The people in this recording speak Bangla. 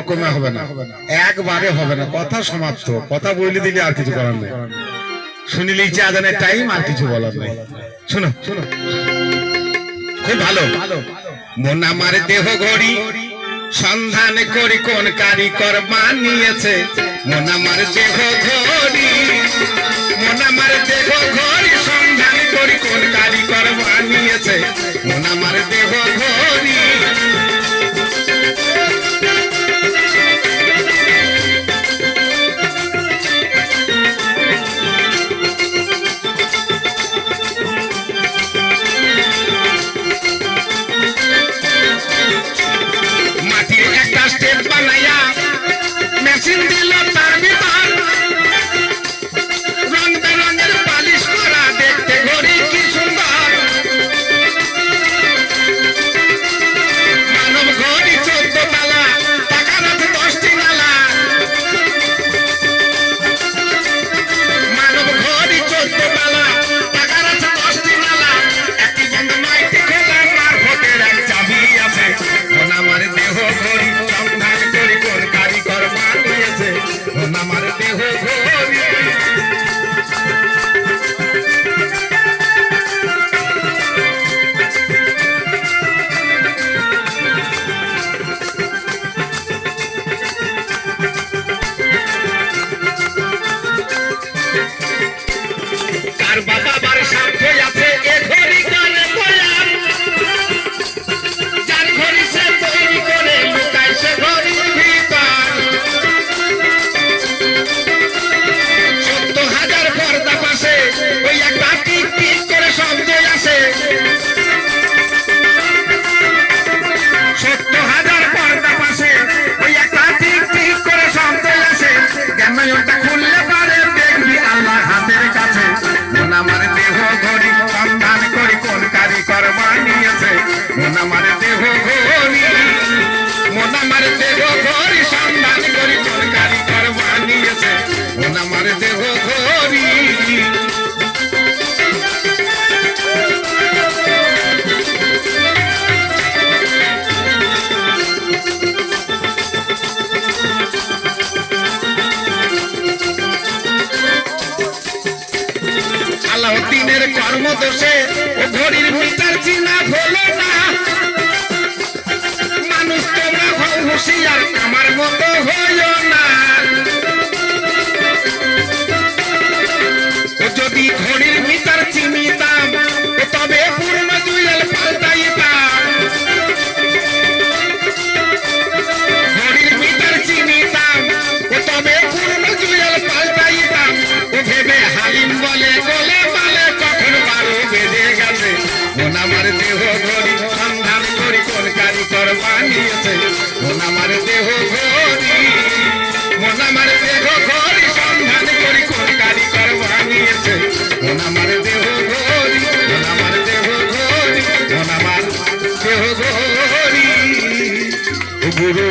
রকমে হবে না। একবারে হবে না। কথা সমাপ্ত। কথা বলে দিলে আর কিছু করার নেই। শুনিলি চা জানের টাইম আর কিছু বলার নেই। শোনো শোনো। খুব ভালো। মন আমার দেহ ঘড়ি, সন্ধান করি কোন কারিকর বানিয়েছে। মন আমার দেহ ঘড়ি স্টেপ বানাইয়া মেশিন দিল তার ভিতর। রং বেরঙের পালিশ করা দেখতে ঘড়ি কি সুন্দর। মানব ঘড়ি চোদ্দ তালা, টাকার আছে দশটি নালা। মানব ঘড়ি চোদ্দ তালা, টাকার আছে দশটি নালা। একটি বন্ধ নয়টি খোলা মারফতের এক চাবি আছে। আমার দেহ ঘড়ি আমার দেহ ঘড়ি সন্ধান করি কোন কারিকর বানিয়েছে মন আমার দেহ ঘড়ি আলাউদ্দিনের কর্মদোষে ও ঘড়ির মিটার চিনা হলো না। হও আর আমার মতো হইও কারিকর বানিয়েছে মন আমার দেহ ঘড়ি মন আমার দেহ ঘড়ি সন্ধান করি কোন কারিগর বানিয়েছে মন আমার দেহ ঘড়ি মন আমার দেহ ঘড়ি মন আমার দেহ ঘড়ি গুরু